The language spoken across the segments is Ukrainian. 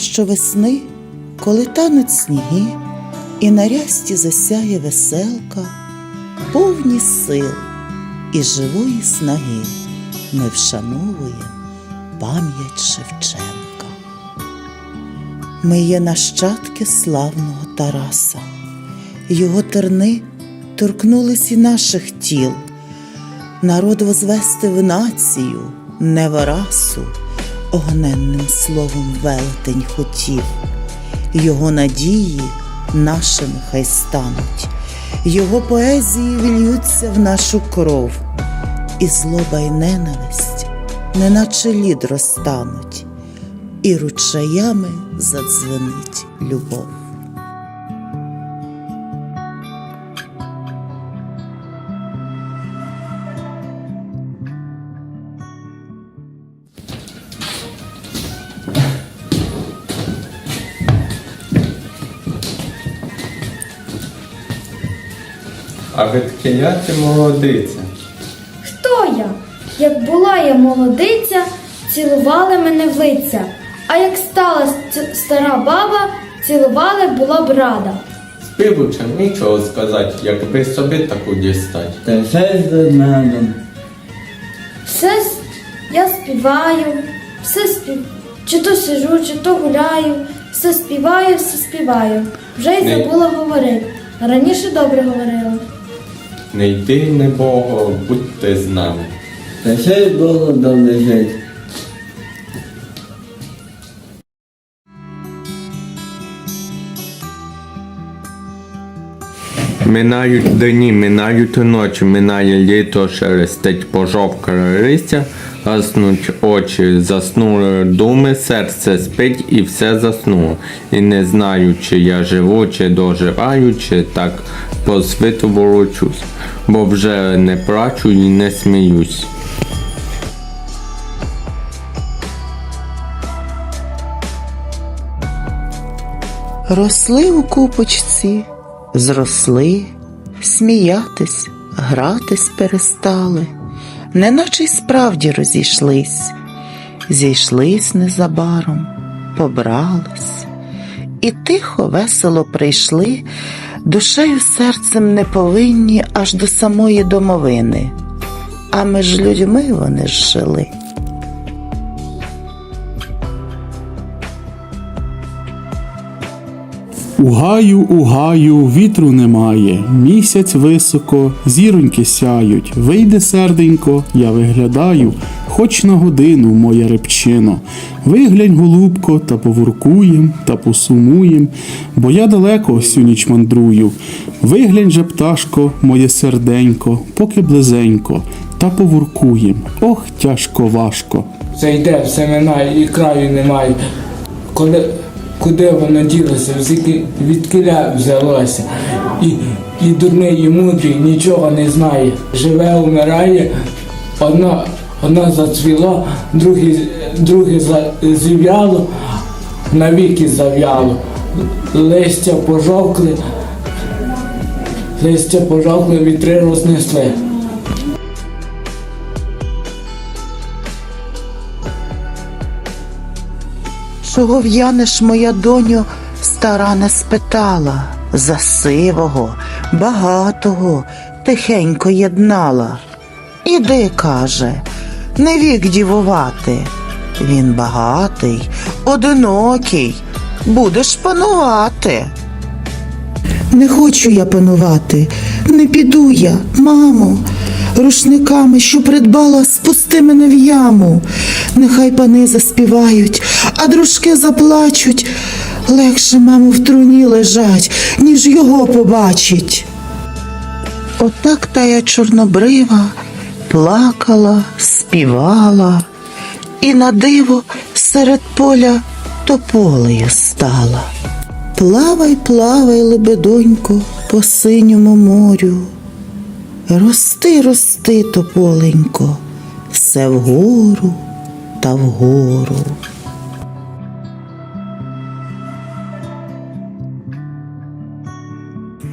що весни, коли тануть сніги, і на рясті засяє веселка, повні сил і живої снаги ми вшановуємо пам'ять Шевченка. Ми є нащадки славного Тараса, його терни торкнулись і наших тіл, народ возвести в націю, не в расу, огненним словом велетень хотів, його надії нашими хай стануть, його поезії вільються в нашу кров, і злоба й ненависть, неначе лід розтануть, і ручаями задзвенить любов. А відкиля ти молодиця. Хто я? Як була я молодиця, цілували мене в лиця, а як стала стара баба, цілували була б рада. Співучим нічого сказати, якби собі таку дістать. Та все з медом. Все я співаю, все спів. Чи то сижу, чи то гуляю, все співаю, все співаю. Вже й забула говорити. Раніше добре говорила. Не йди, не Бого, будьте з нами. Та й було добре лежить. Минають дні, минають ночі, минає літо, шелестить пожовка листя, гаснуть очі, заснули думи, серце спить і все заснуло. І не знаю, чи я живу, чи доживаю, чи так по світу волочусь, бо вже не плачу і не сміюсь. Росли у купочці, зросли, сміятись, гратись перестали, неначе й справді розійшлись, зійшлись незабаром, побрались, і тихо, весело прийшли, душею серцем не повинні аж до самої домовини, а між людьми вони ж жили. У гаю, у гаю, вітру немає, місяць високо, зіроньки сяють. Вийде серденько, я виглядаю, хоч на годину, моя репчино. Виглянь, голубко, та поворкуєм, та посумуєм, бо я далеко всю ніч мандрую. Виглянь же, пташко, моє серденько, поки близенько, та поворкуєм. Ох, тяжко важко. Все йде, все минає і краю немає. Коли, куди воно ділося, відкиля взялося. І, і дурний, і мудрий нічого не знає. Живе, умирає, одна, одна зацвіла, друге, друге зів'яло, навіки зав'яло. Листя пожовкли, листя пожовкли, вітри рознесли. Чого в'янеш, моя доню, стара не спитала, за сивого, багатого, тихенько єднала. Іди, каже, не вік дівувати. Він багатий, одинокий, будеш панувати. Не хочу я панувати, не піду я, мамо. Рушниками, що придбала, спусти мене в яму. Нехай пани заспівають, а дружки заплачуть. Легше, мамо, в труні лежать, ніж його побачить. Отак тая чорнобрива плакала, співала, і на диво серед поля тополею стала. Плавай, плавай, лебедонько, по синьому морю. Рости, рости, тополенько, все вгору та вгору.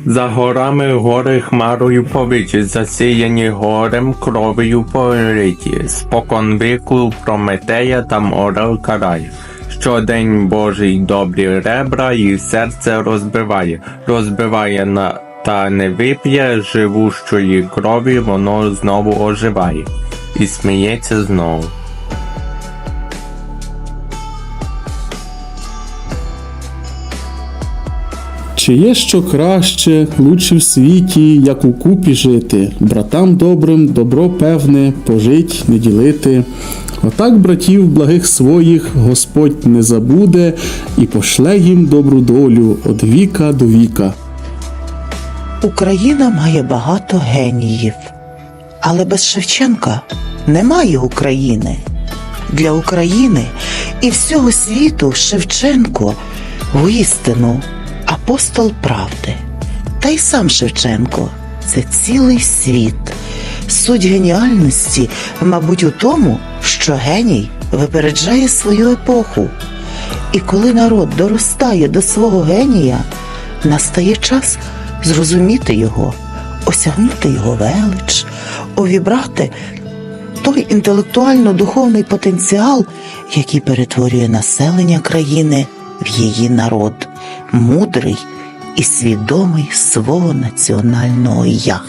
За горами гори хмарою повиті, засіяні горем кров'ю политі. Спокон віку Прометея там орел карає. Щодень Божий добрі ребра і серце розбиває, розбиває на та не вип'є живущої крові, воно знову оживає і сміється знову. Чи є що краще, лучше в світі, як у купі жити, братам добрим добро певне пожить, не ділити. Отак братів благих своїх Господь не забуде і пошле їм добру долю од віка до віка. Україна має багато геніїв, але без Шевченка немає України. Для України і всього світу Шевченко воістину апостол правди. Та й сам Шевченко це цілий світ. Суть геніальності, мабуть, у тому, що геній випереджає свою епоху. І коли народ доростає до свого генія, настає час зрозуміти його, осягнути його велич, увібрати той інтелектуально-духовний потенціал, який перетворює населення країни в її народ, мудрий і свідомий свого національного я.